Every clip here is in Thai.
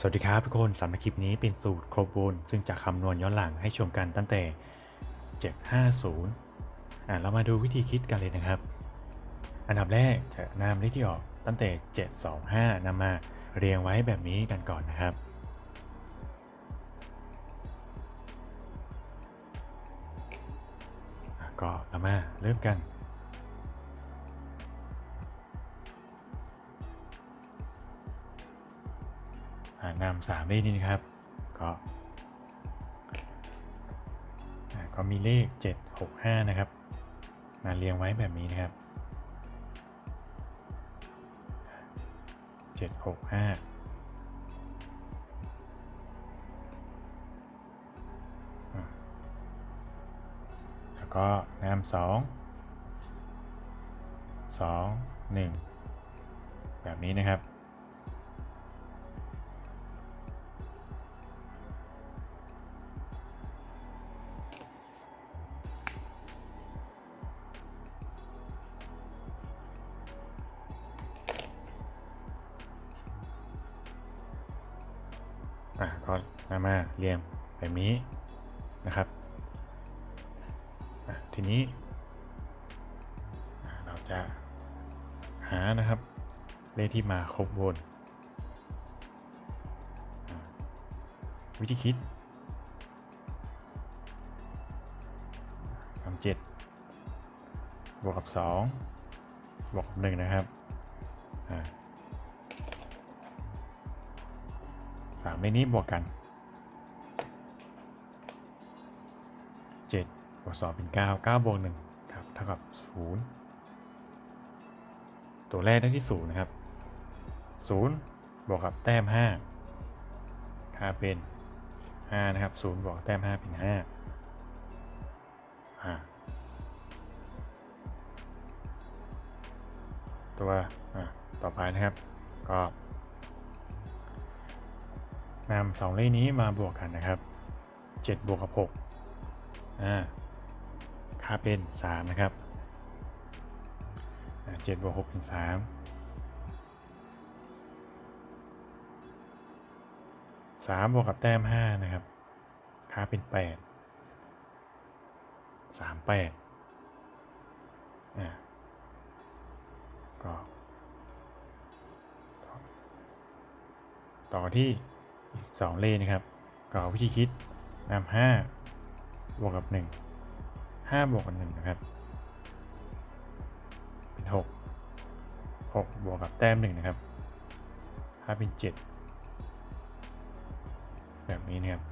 สวัสดีครับทุกคนสำหรับคลิปนี้เป็นสูตรครบวนซึ่งจะคำนวณย้อนหลังให้ชมกันตั้งแต่ 750 อ่าเรามาดูวิธีคิดกันเลยนะครับ อันดับแรกจะนำเลขที่ออกตั้งแต่ 725นำมาเรียงไว้แบบนี้กันก่อนนะครับ ก็เรามาเริ่มกันานำสามเลขนี้นะครับ ก็ก็มีเลข 765 นะครับ มาเรียงไว้แบบนี้นะครับ 765อ่าแล้วก็นำสองสองหนึ่งแบบนี้นะครับ อะก็นำมาเรียงแบบนี้นะครับทีนี้ เราจะหานะครับ เลขที่มาครบวนวิธีคิดทำเจ็ดบวกกับสองบวกกับหนึ่งนะครับ สามเลขนี้บวกกันเจ็ดบวกสองเป็นเก้าเก้าบวกหนึ่งครับเท่ากับศูนย์ตัวแรกได้ที่ศูนย์นะครับศูนย์บวกกับแต้มห้าค่าเป็นห้านะครับศูนย์บวกแต้มห้าเป็นห้าตัวต่อไปนะครับก็ นำสองเลขนี้มาบวกกันนะครับ 7 บวกกับ6อ่าค่าเป็น 3 นะครับ7บวก6เป็น3 3บวกกับแต้ม5นะครับ ค่าเป็น8 3 8อ่าก็ ต่อที่ งเลขนะครับก็วิธีคิดนำห้าบวกกับหนึ่งห้าบวกกับหนึ่งนะครับ เป็นหกหกบวกกับแต้มหนึ่งนะครับห้าเป็นเจ็ดแบบนี้นะครับ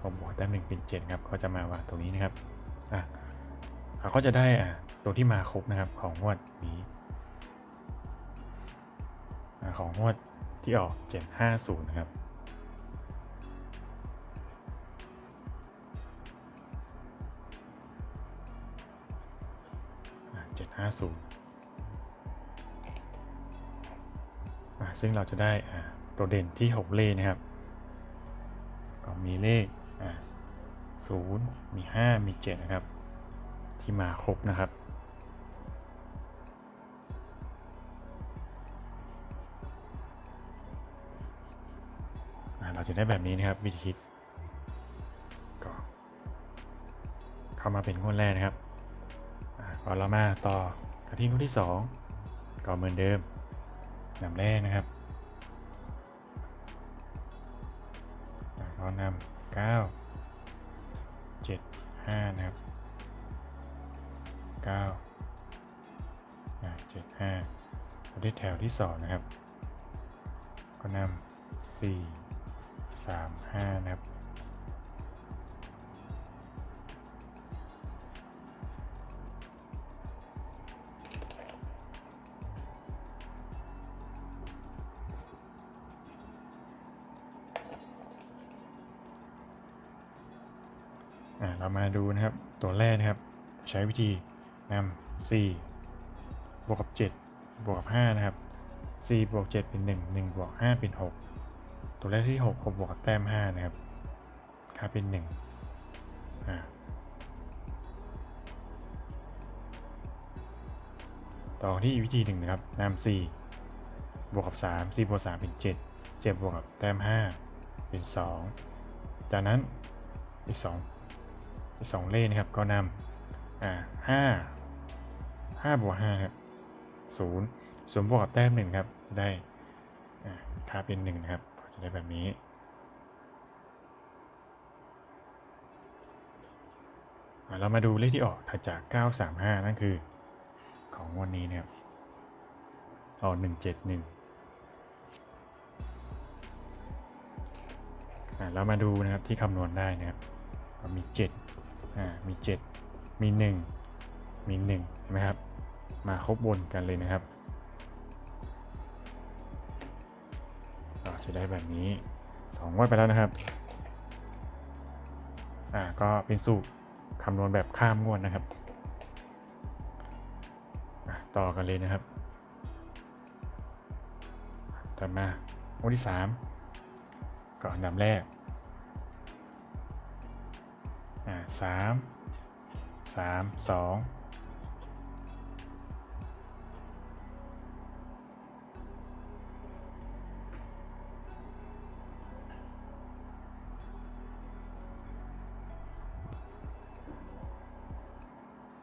ผมบวกแต้มหนึ่งเป็นเจ็ดครับเขาจะมาวางตรงนี้นะครับอะเขาก็จะได้อะตัวที่มาครบนะครับของงวดนี้อของงวดที่ออก 750 นะครับ 50 ซึ่งเราจะได้ตัวเด่นที่ 6 เลขนะครับ ก็มีเลข0มี 5 มี 7 นะครับ ที่มาครบนะครับเราจะได้แบบนี้นะครับวิธีคิดก็เข้ามาเป็นงวดแรกนะครับ อ่าก่อเรามาต่อกันที่งวดที่ 2 ก็เหมือนเดิมนำแรกนะครับอ่าก็นำ9 7 5 นะครับ9อ่า7 5เราได้แถวที่ 2 นะครับ ก็นำ4 3 5 นะครับ มาดูนะครับ ตัวแรกนะครับ ใช้วิธีนำ4บวกกับ 7 บวกกับ 5 นะครับ 4 บวก 7 เป็น 1 1 บวก 5 เป็น 6 ตัวแรกที่ 6 6บวกกับแต้ม 5 นะครับ ค่าเป็น 1 อ่าต่อที่วิธีหนึ่งนะครับนำ4บวกกับ 3 4บวก3เป็น7เจ็ดบวกกับแต้มห้าเป็นสองจากนั้นอีกส สองเลขนะครับ ก็นำอ่าห้าห้าบวกห้าครับศูนย์ศูนบวกกับแต้มหนึ่งครับ จะได้อ่าค่าเป็นหนึ่งนะครับ จะได้แบบนี้อเรามาดูเลขที่ออกถัดจาก 935 นั่นคือของวันนี้นะครับออก171อะเรามาดูนะครับที่คำนวณได้นะครับ มี 7 อ่ามี 7 มี 1 มี 1 เห็นไหมครับ มาครบบนกันเลยนะครับก็จะได้แบบนี้2งวดไปแล้วนะครับอ่าก็เป็นสูตรคำนวณแบบข้ามงวดนะครับต่อกันเลยนะครับต่อมางวดที่ 3 ก็อันดับแรก อ่าสามสามสอง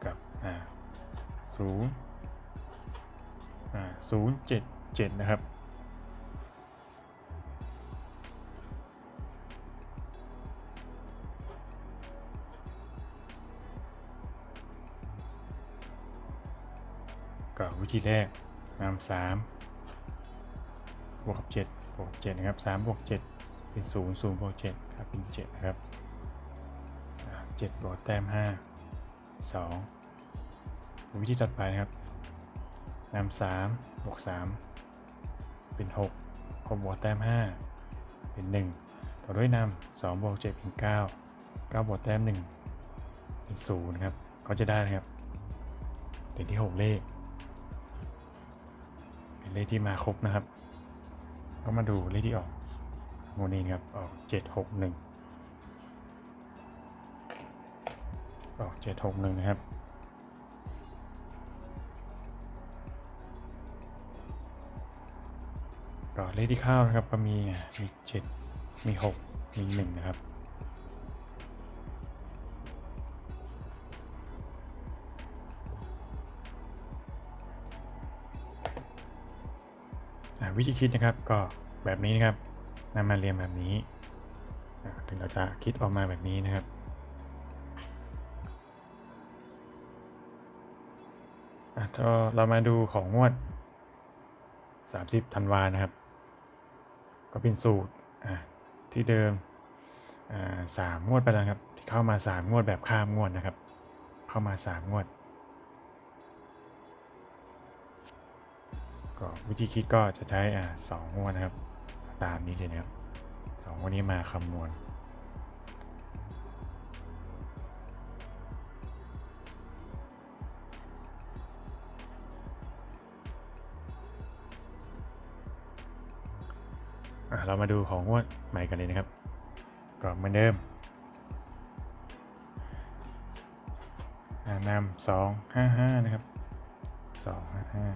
กับอ่าศูนย์อ่าศูนย์เจ็ดเจ็ดนะครับ วิธีแรกนำสามบวกกับเจ็ดบวกเจ็ดนะครับสามบวกเจ็ดเป็นศูนย์ศูนย์บวกเจ็ดครับเป็นเจ็ดนะครับเจ็ดบวกแต้มห้าสองวิธีถัดไปนะครับนำสามบวกสามเป็นหกบวกแต้มห้าเป็นหนึ่งต่อด้วยนำสองบวกเจ็ดเป็นเก้าเก้าบวกแต้มหนึ่งเป็นศูนย์ครับ ก็จะได้นะครับเด่นที่หกเลข เลขที่มาครบนะครับ ก็มาดูเลขที่ออกโมนีนะครับออกเจ็ดหกหนึ่งออกเจ็ดหกหนึ่งนะครับก็เลขที่เข้านะครับก็มีมีเจ็ดมีหกมีหนึ่งนะครับ วิธีคิดนะครับก็แบบนี้นะครับนำมาเรียงแบบนี้ถึงเราจะคิดออกมาแบบนี้นะครับอะก็เรามาดูของงวด 30ธันวานะครับ ก็เป็นสูตรอะที่เดิมอ่าสามงวดไปแล้วครับ ที่เข้ามาสามงวดแบบข้ามงวดนะครับ เข้ามาสามงวด ก็วิธีคิดก็จะใช้อ่าสองงวดนะครับ ตามนี้เลยนะครับสองงวดนี้มาคำนวณเรามาดูของงวดใหม่กันเลยนะครับ ก็เหมือนเดิมอ่านำสองห้าห้านะครับสองห้าห้า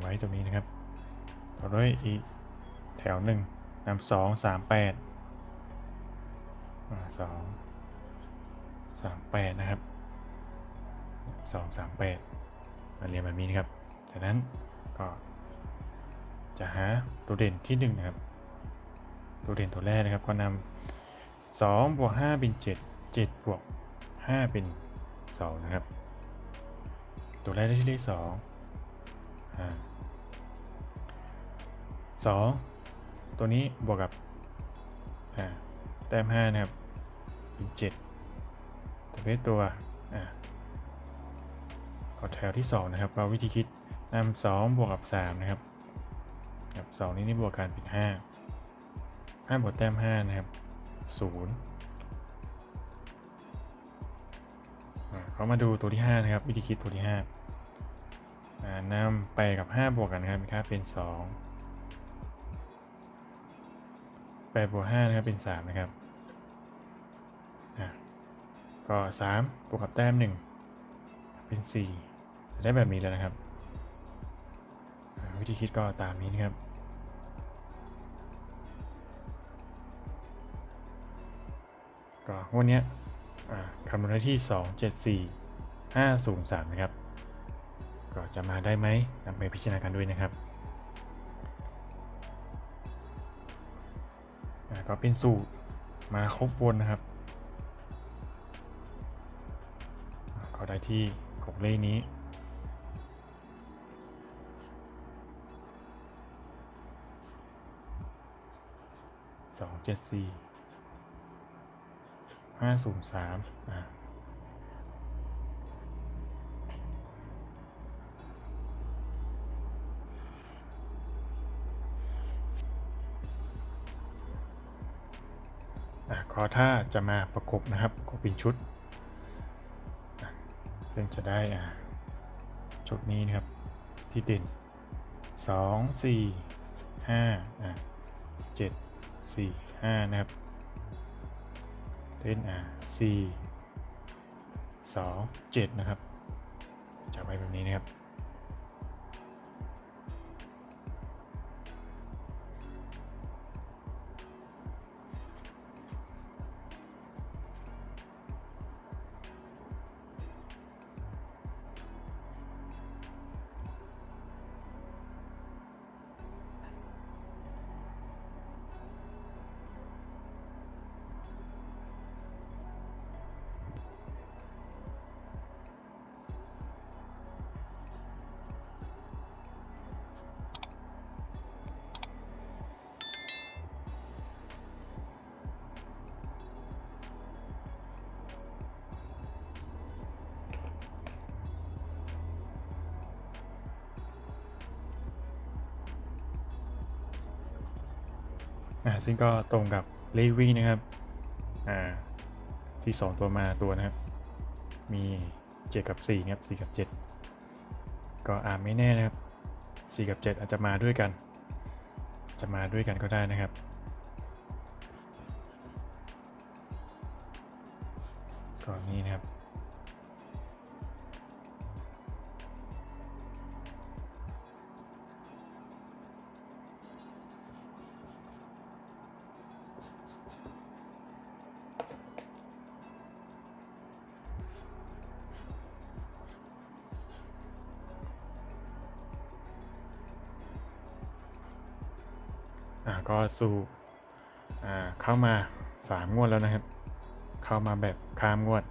ไว้ตรงนี้นะครับต่อด้วยอีกแถวหนึ่งนำสองสามแปดสองสามแปดนะครับสองสามแปดมาเรียนแบบนี้นะครับจากนั้นก็จะหาตัวเด่นที่หนึ่งนะครับ ตัวเด่นตัวแรกนะครับก็นำสองบวกห้าเป็นเจ็ดเจ็ดบวกห้าเป็นสองนะครับ ตัวแรกได้ที่เลขสองอ่า สองตัวนี้บวกกับอ่าแต้มห้านะครับเป็นเจ็ดตัวเลขตัวอ่าก็แถวที่สองนะครับก็วิธีคิดนำสองบวกกับสามนะครับกับสองนี้นี่บวกกันเป็นห้าห้าบวกแต้มห้านะครับศูนย์อ่าเขามาดูตัวที่ห้านะครับ วิธีคิดตัวที่ห้าอ่านำไปกับ 5 บวกกันนะครับมีค่าเป็น 2 8บวก5นะครับเป็น 3 นะครับอะก็ 3 บวกกับแต้ม 1 เป็น 4 จะได้แบบนี้แล้วนะครับ วิธีคิดก็ตามนี้นะครับก็วดเนี้คำนวณได้ที่ 2 7 4 5 0 3 นะครับ ก็จะมาได้ไหมนำไปพิจารณากันด้วยนะครับ ก็เป็นสูตรมาครบวนนะครับ ก็ได้ที่หกเลขนี้ สองเจ็ดสี่ห้าศูนย์สามอ่า อะถ้าจะมาประกบนะครับก็เป็นชุด ซึ่งจะได้อะชุดนี้นะครับที่เด่น 2 4 5อะ7 4 5 นะครับเล่นอะ4 2 7 นะครับจะไว้แบบนี้นะครับ อ่าซึ่งก็ตรงกับเลวิ่นะครับอ่าที่ 2 ตัวมาตัวนะครับ มี 7 กับ4นะครับ 4 กับ 7 ก็อ่าไม่แน่นะครับ 4 กับ 7 อาจจะมาด้วยกัน จะมาด้วยกันก็ได้นะครับก่อนนี้นะครับ อ่าก็สู่อ่าเข้ามา 3 งวดแล้วนะครับ เข้ามาแบบข้ามงวด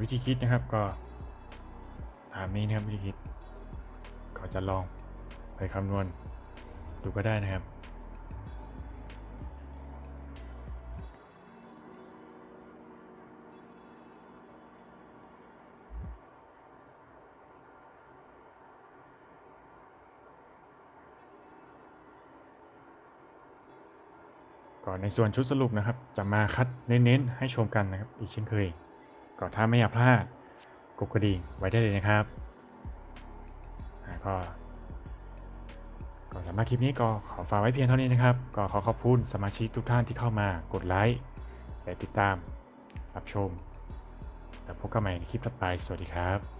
วิธีคิดนะครับก็ตามนี้นะครับวิธีคิด ก็จะลองไปคำนวณดูก็ได้นะครับ ก่อนในส่วนชุดสรุปนะครับ จะมาคัดเน้นๆ ให้ชมกันนะครับ อีกเช่นเคย ก็ถ้าไม่อยากพลาดกดกระดิ่งไว้ได้เลยนะครับอ่าก็ก็สำหรับคลิปนี้ก็ขอฝากไว้เพียงเท่านี้นะครับ ก็ขอขอบคุณสมาชิกทุกท่านที่เข้ามากดไลค์และติดตามรับชม แล้วพบกันใหม่ในคลิปถัดไป สวัสดีครับ